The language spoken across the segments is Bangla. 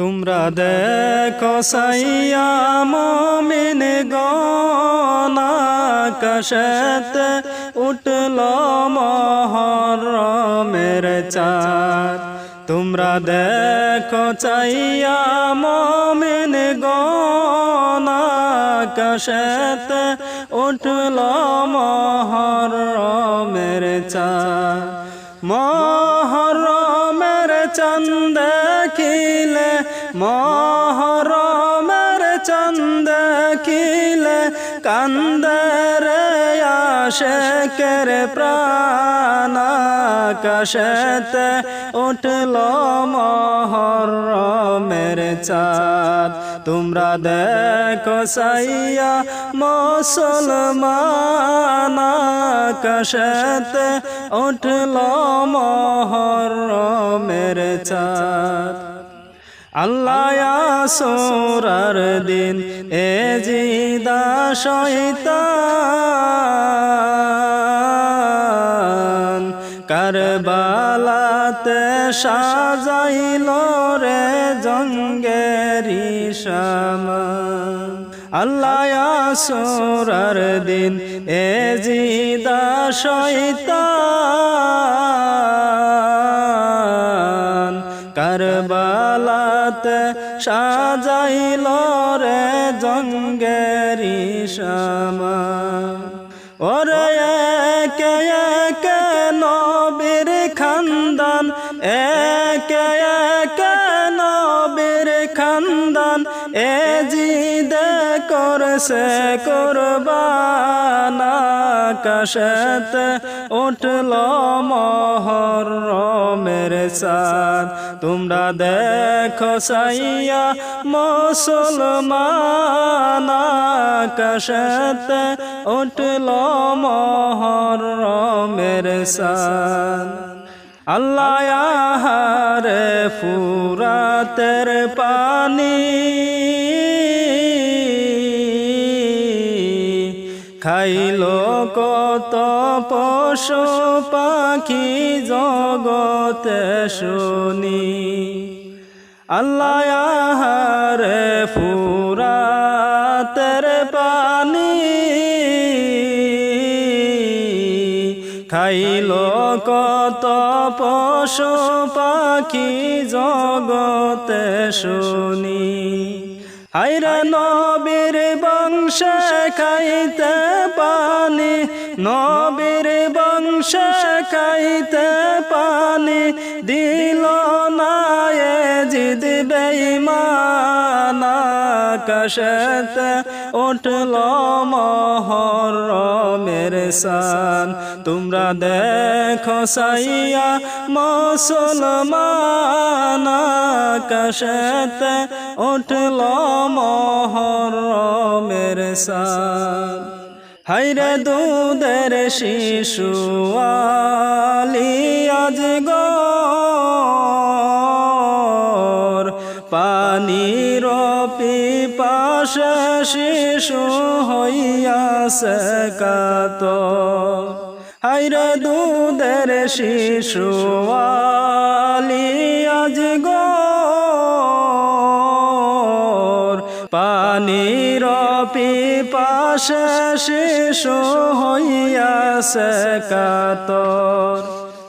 তোমরা দেখো সাইয়া মমিন গনাকাশতে উঠল মহরমের চাঁদ। তোমরা দেখো চাইয়া মমিন গনাকাশতে উঠল মহরমের চাঁদ। মহরমের চন্দ খিলে মহরমের চন্দ কিলে কান্দর আশেকের প্রাণ। কশত উঠল মহরমের চাঁদ। তোমরা দেখো সাইয়া, মুসলমান কশত উঠল মহরমের চাঁদ। আল্লাহ সোরার দিন, এ জিদা শৈতান কারবালাতে সাজাইল রে জঙ্গেরি সামান আল্লাহ সোরার দিন এ জিদা শৈতান কারবালাত সাজাইল রে জঙ্গেরি সামা ওরে করছে কোরবানা কাশত উঠল মহর মহরমের সাদ তোমরা দেখো সাইয়া মুসলমান কাশত উঠল মহর মহরমের সাদ আল্লাহ রে ফুরাতের পানি কত পশু পাখি জগতে শুনি। আল্লাহ রে ফুরাতের পানি খাইল কত পশু পাখি জগতে শুনি। হাইরা নবীর বংশ খাইতে পানি, নবীর বংশ খাইতে পানি দিল না এ জিদ বেঈমানা কশত উঠল মহরমের সান তোমরা দেখো সাইয়া মুসলমান কশত উঠল মহরমের সান হাইরে দুধের শিশু আলি আজ গর শিশু হইয়াছে কাত দুধের শিশু আজ গর। পানির পিপাসা শিশু হইয়াছে কাতর।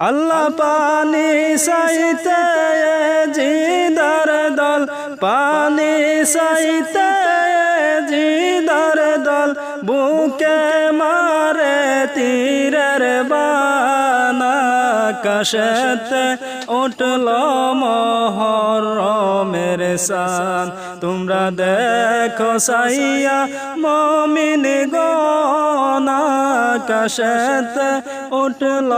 আল্লাহ পানি সাইতে জিদার দল, পানি সাইতে জিদার দল বুকে মারে তীরের বানা। কাশত উঠল মহরমের সান। তোমরা দেখো সাইয়া মমিন গনা। কাশত উঠল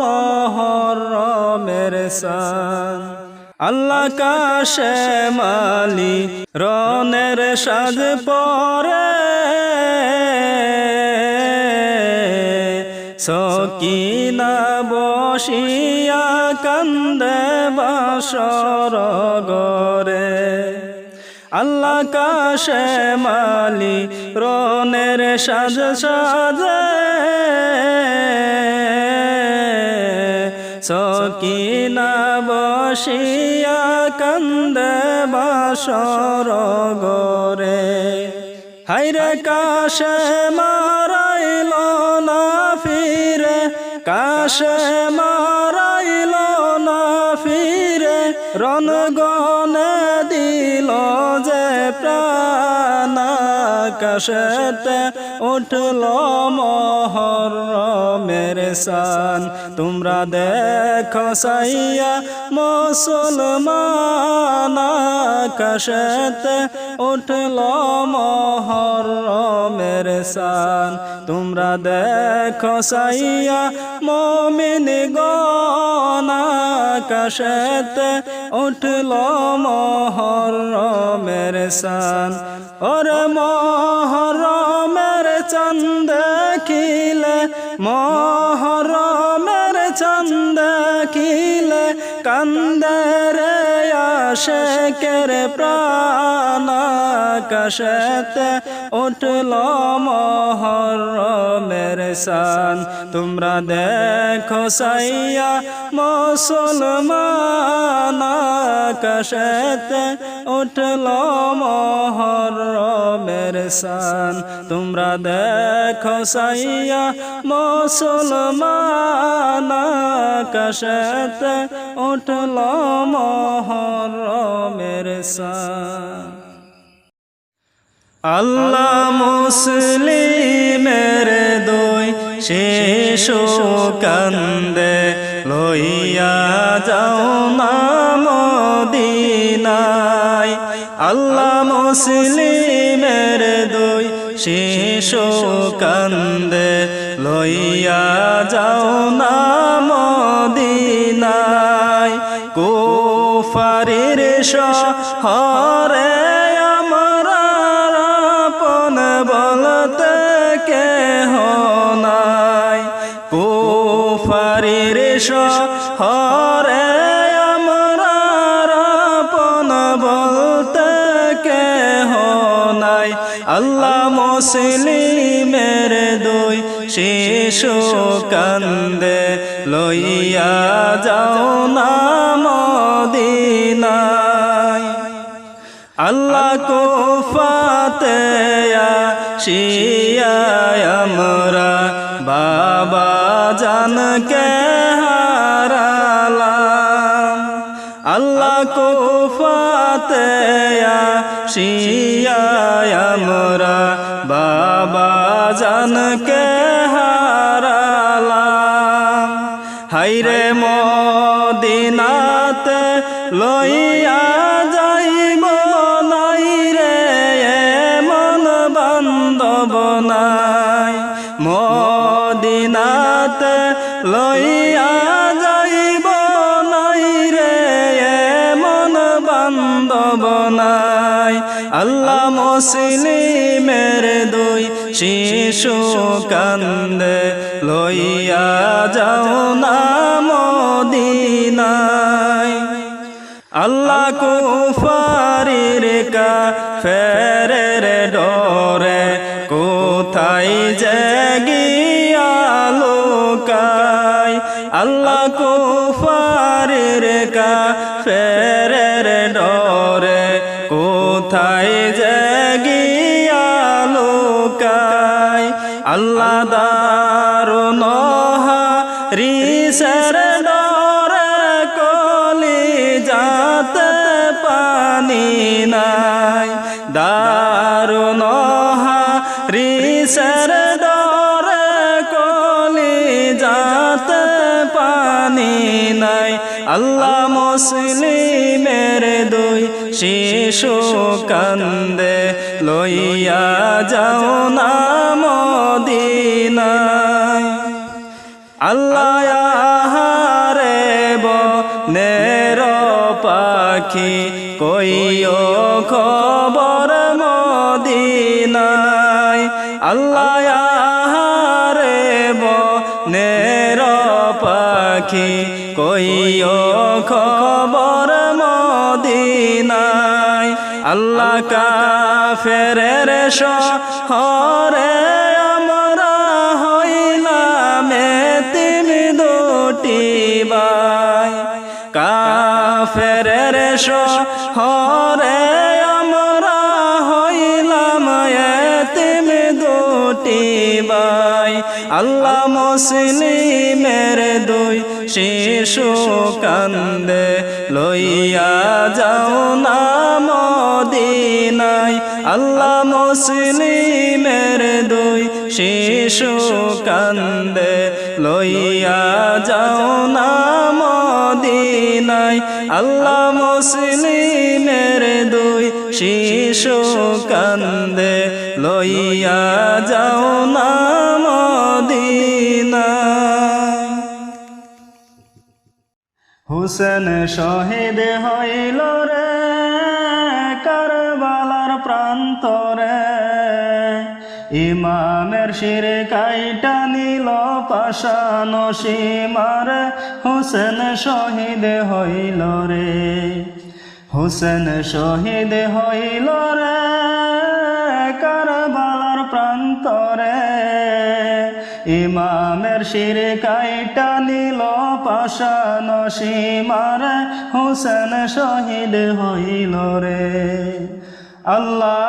মহরমের সান। আল্লাহ কাশে মালি রনের সাজ পরে। সকিনা বসিয়া কান্দে বাসর গরে আল্লাহ কাশে মালি রনের সাজ সাজে। সকিনা বসিয়া কান্দে বাসর গরে হাইরে কাশে মারাইল না ফিরে, কাশে মারাইল না ফিরে রনগনে দিল যে প্রাণ। কাশেতে উঠল মহর মেরে সান তোমরা দেখো সাইয়া মুসলমান কাশেতে উঠল মহর মেরে সান তোমরা দেখো সাইয়া মমিন গনা উঠল মহর মেরে সান ওরে মহরমের চন্দ কিলে মহরমের চন্দ কিলে কান্দরে আশেকের প্রাণ কশতে উঠল মহরমের সান তোমরা দেখো সাইয়া, মুসলমান কশতে উঠল মহরমের সান তোমরা দেখো সাইয়া, মুসলমান কশতে উঠল মহরমের সান আল্লাহ মুসলিমের দই শেষ কান্দে, লইয়া যাও না মদিনায়। আল্লাহ মুসলিমের দই শেষ কান্দে, লইয়া যাও না শহরে আমরা আপন বলতে কেহ নাই। কুফারির শহরে আমরা আপন বলতে কেহ নাই। আল্লাহ মুসলিমের দুই শিশু কান্দে, লইয়া যাও না মদিনায়। আল্লাহ কুফাতে শিয়া আমরা, বাবা জানকে হারালাম। আল্লাহ কুফাতে শিয়া আমরা, বাবা জানকে হাইরে মদিনাতে লইয়া শিশু কান্দে লইয়া যাও না মদিনায়। আল্লাহ কুফারির কা ফেরের ডরে মুসলিমের দুই শিশু কান্দে, লইয়া যাও না মদিনায়। আল্লাহ রে নের পাখি, কইও খবর মদিনায়। আল্লাহ রে নের পাখি, কইও খবর আল্লাহ কাফের শহরে আমরা হইলাম এতিম দুটি বাই কাফের ফেরের হরে আমরা হইলাম এতিম দুটি বাই আল্লাহ মুসলিমের দুই শিশু কান্দে, লইয়া যাও না আল্লাহ মুসলিমের দুই শিশু কান্দে, লইয়া যাও না মদিনায়। আল্লাহ মুসলিমের দুই শিশু কান্দে, লইয়া যাও না হুসেন শহীদ হইল ইমামের শিরে কাইটা নিল পাশান সীমার। হুসেন শহীদ হইল রে, হুসেন শহীদ হইল রে কারবালার প্রান্তরে। ইমামের শিরে কাইটা নিল পাশান সীমার। হুসেন শহীদ হইল রে, আল্লাহ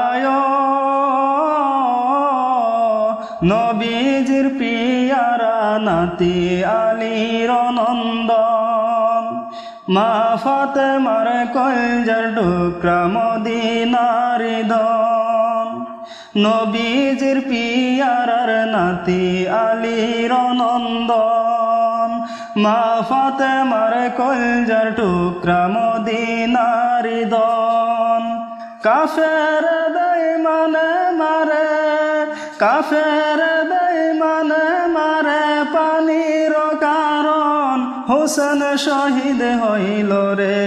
নবীজির পিয়ারা নাতি আলীর নন্দন। মা ফাতে মার কলজার ডুকরা মদিনার দন নবীজির পিয়ারার নাতি আলীর নন্দন। মা ফাতে মার কলজার টুকরা মদিনার দন কাফের বেঈমানে মারে কাফের বেঈমানে মারে পানির কারণ। হুসেন শহীদ হইল রে,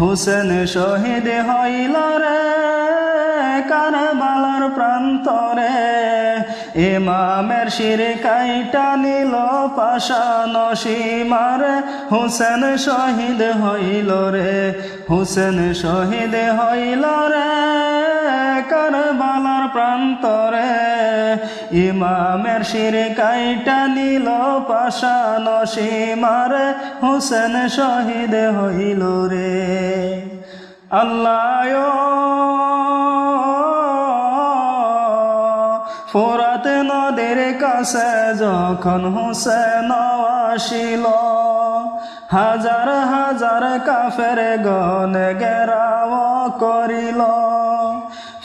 হুসেন শহীদ হইল রে। কারবালার প্রান্তরে ইমামের শিরে কাইটা নিল পাশান সীমার হুসেন শহীদ হইল রে, হুসেন শহীদ হইল রে। কারবালার প্রান্তরে ইমামের শিরে কাইটা নিল পাশান সীমার, হুসেন শহীদ হইল রে। আল্লাহ ফোরাত নদের কাছে যখন হুসেন আসিল, হাজার হাজার কাফের গন গেরাও করিল।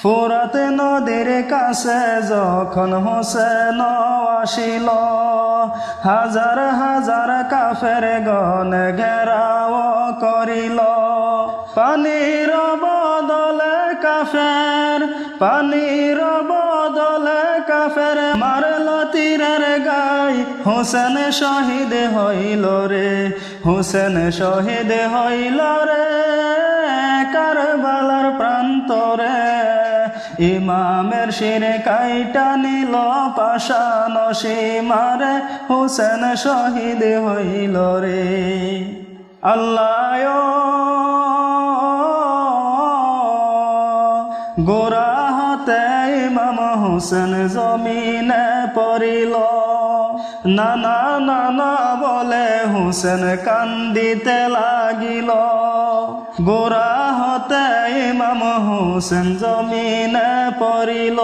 ফোরাত নদীর কাছে যখন হোসেন আসিল, হাজার হাজার কাফের গন ঘেরাও করিল। পানির বদলে কাফের, পানির বদলে কাফের মারল তীরের গাই। হোসেন শহীদ হইল রে, হোসেন শহীদ হইল রে। কারবালার প্রান্তরে ইমামের শিরে কাইটা নিল, পাশান সীমারে হোসেন শহীদ হইল রে। আল্লাহ, গোরা হতে ইমাম হোসেন জমিনে পড়িল। নানা নানা বলে হোসেন কান্দিতে লাগিল। গোরা হতে ইমাম হোসেন জমিনে পড়িল।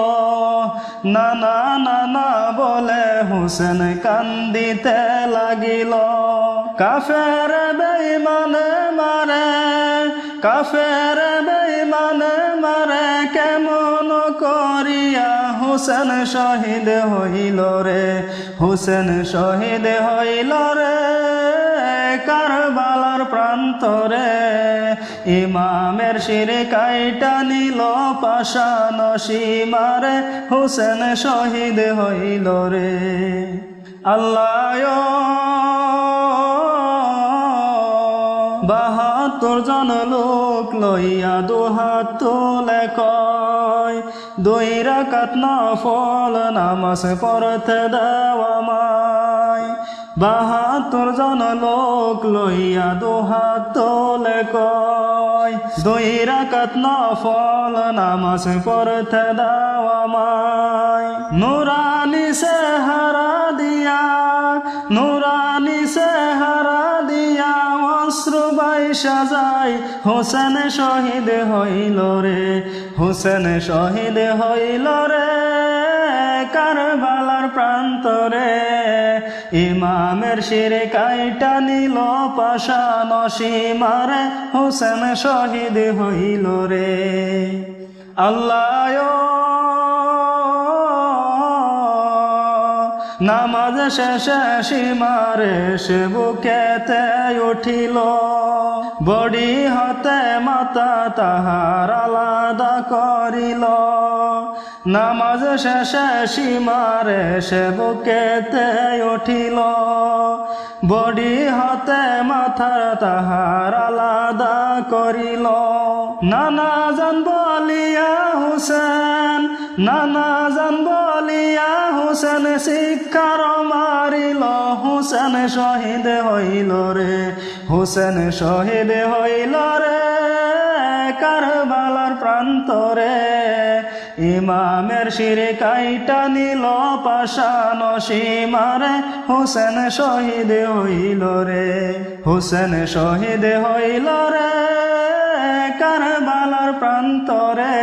নানা নানা বলে হোসেন কান্দিতে লাগিল। কাফের বেইমানে মারে, কাফের বেইমানে মারে, কেমন হুসেন শহীদ হইল রে, হুসেন শহীদ হইল রে, কারবালার প্রান্তরে। ইমামের শিরে কাইটা নিল পাশান সীমারে হুসেন শহীদ হইল রে। আল্লাহ লোক লইয়া দুহাত তোলে কয়, দুই রাকাত নফল নামাজ পড়তে দেওয়া মায় বাহাত্তর জন লোক লইয়া দুহাত তোলে কয়, দুই রাকাত নফল নামাজ পড়তে দেওয়া মায় নুরানি সে হারা দিয়া নুরানি সে হারা দিয়া অশ্রু বাই বৈশা যায় হোসেন শহীদ হইল রে, হোসেন শহীদ হইল রে, কারবালার প্রান্তরে। ইমামের শিরে কাইটা নিল পাশান সীমারে হোসেন শহীদ হইল রে। আল্লাহ শেষে সীমারে সে বুকেতে উঠিল। বডি হতে মাতা তাহার আলাদা করিল। নামাজ শেষে সীমারে সে বুকেতে উঠিল। বডি হতে মাথা তাহার আলাদা করিল। নানা জান বলিয়া হুসেন নানা জান বলিয়া হুসেন শিক্ষার মারিল, হুসেন শহীদ হইল রে, হুসেন শহীদ হইল রে, কারবালার প্রান্তরে। ইমামের শিরে কাইটা নিল পাশান সীমারে হুসেন শহীদ হইল রে, হুসেন শহীদ হইল রে, কারবালার প্রান্তরে।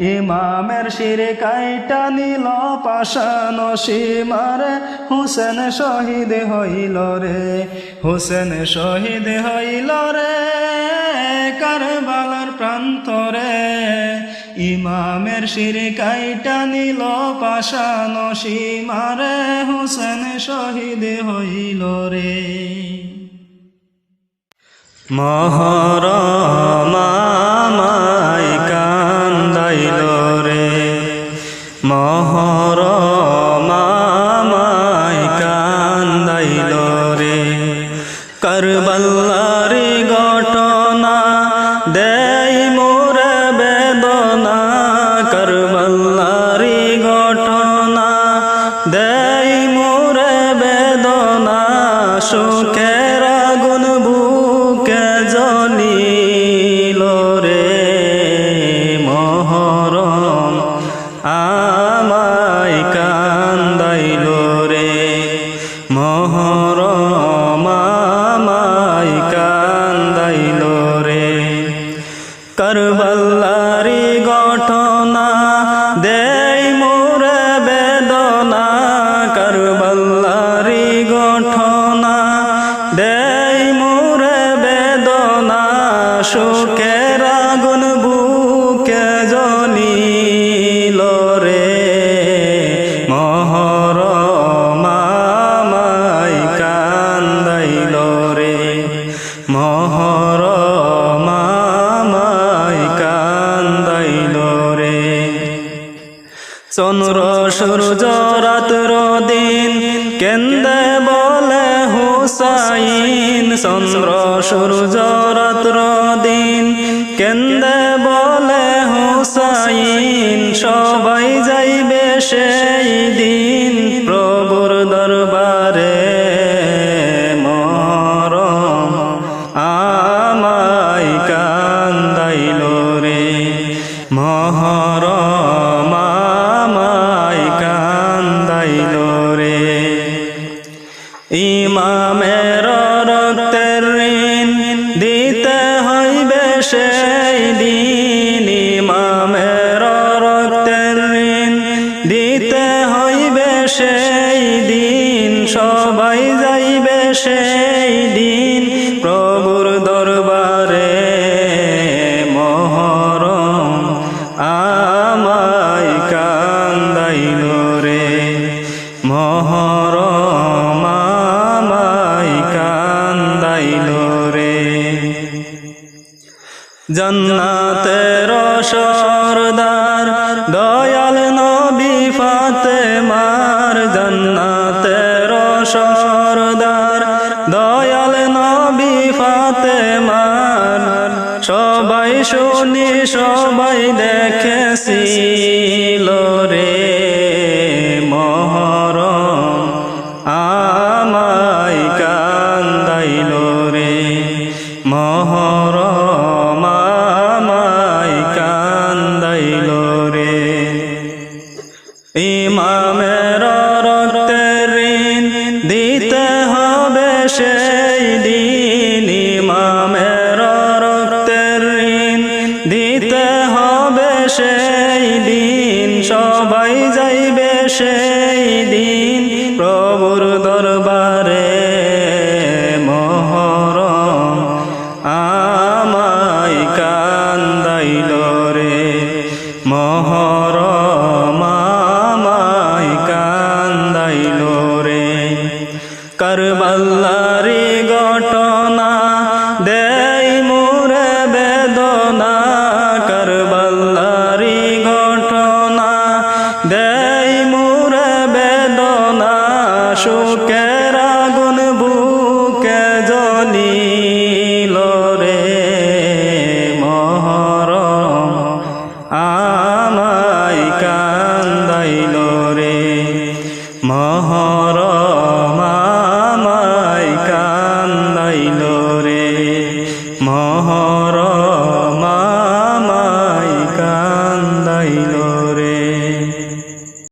ইমামের শিরে কাইটা নিল পাশান সীমারে হুসেন শহীদ হইল রে। হুসেন শহীদ হইল রে কারবালার প্রান্তরে। ইমামের শিরে কাইটা নিল পাশান সীমারে হুসেন শহীদ হইল রে। মহরমাই মহরমাই কান্দাইল রে। করবল্লারি ঘটনা দেই মোরে বেদনা। করবল্লারি ঘটনা দেই মোরে বেদনা। সুখের চন্দ্র সূর্য রাত্র দিন কেন্দে বলে হুসাইন চন্দ্র সূর্য রাত্র মহরম আমায় কান্দাইল রে। জন্নাতের সরদার দয়াল নবী ফাতে মার জন্নাতের সরদার